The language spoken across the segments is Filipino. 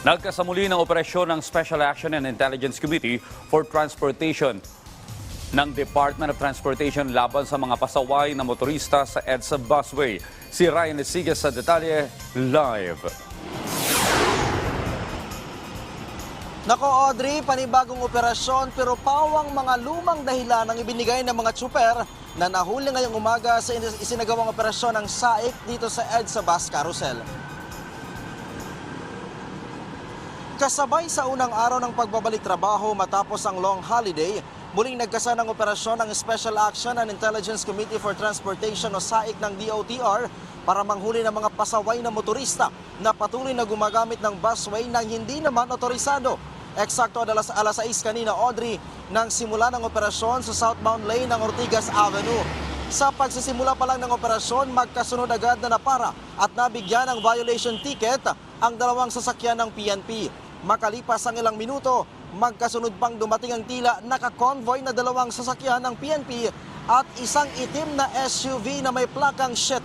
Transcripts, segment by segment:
Nagkasamuli ng operasyon ng Special Action and Intelligence Committee for Transportation ng Department of Transportation laban sa mga pasaway na motorista sa EDSA busway. Si Ryan Esigas sa detalye live. Nako Audrey, panibagong operasyon pero pawang mga lumang dahilan ang ibinigay ng mga tsuper na nahuli ngayong umaga sa in- isinagawang operasyon ng SAIC dito sa EDSA Bus Carousel. Kasabay sa unang araw ng pagbabalik trabaho matapos ang long holiday, muling nagkasa ng operasyon ng Special Action and Intelligence Committee for Transportation o SAIC ng DOTR para manghuli ng mga pasaway na motorista na patuloy na gumagamit ng busway nang hindi naman otorisado. Eksakto alas, alas 6 kanina, Audrey, nang simula ng operasyon sa southbound lane ng Ortigas Avenue. Sa pagsisimula pa lang ng operasyon, magkasunod agad na napara at nabigyan ng violation ticket ang dalawang sasakyan ng PNP. Makalipas ang ilang minuto, magkasunod pang dumating ang tila naka-convoy na dalawang sasakyan ng PNP at isang itim na SUV na may plakang 7.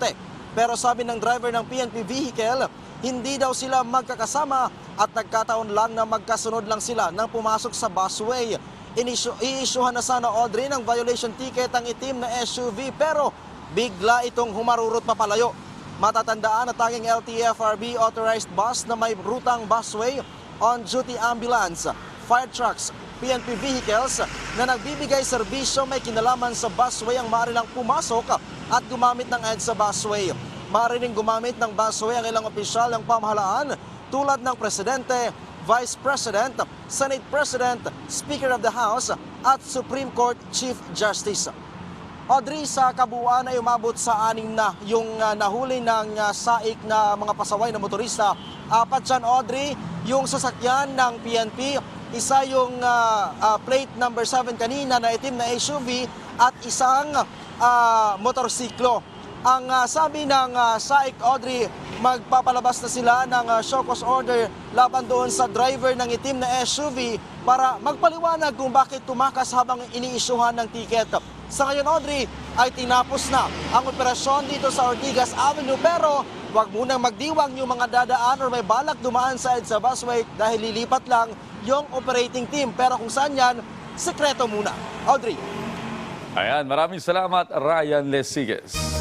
Pero sabi ng driver ng PNP vehicle, hindi daw sila magkakasama at nagkataon lang na magkasunod lang sila nang pumasok sa busway. Iisyuhan na sana Audrey ng violation ticket ang itim na SUV pero bigla itong humarurot papalayo. Matatandaan na tanging LTFRB authorized bus na may rutang busway, on-duty ambulance, fire trucks, PNP vehicles na nagbibigay serbisyo may kinalaman sa busway ang maaari lang pumasok at gumamit ng EDSA busway. Maaari rin gumamit ng busway ang ilang opisyal ng pamahalaan tulad ng Presidente, Vice President, Senate President, Speaker of the House at Supreme Court Chief Justice. Audrey, sa kabuuan ay umabot sa anim na yung ah, nahuli ng ah, saik na mga pasaway na motorista. Apat dyan, Audrey, yung sasakyan ng PNP, isa yung ah, ah, plate number 7 kanina na itim na SUV at isang ah, motorsiklo. Ang ah, sabi ng ah, SAIC Audrey, magpapalabas na sila ng ah, show cause order laban doon sa driver ng itim na SUV para magpaliwanag kung bakit tumakas habang iniisyuhan ng ticket. Sa ngayon, Audrey, ay tinapos na ang operasyon dito sa Ortigas Avenue pero wag munang magdiwang yung mga dadaan or may balak dumaan sa EDSA busway dahil lilipat lang yung operating team. Pero kung saan yan, sekreto muna. Audrey. Ayan, maraming salamat Ryan Lesigas.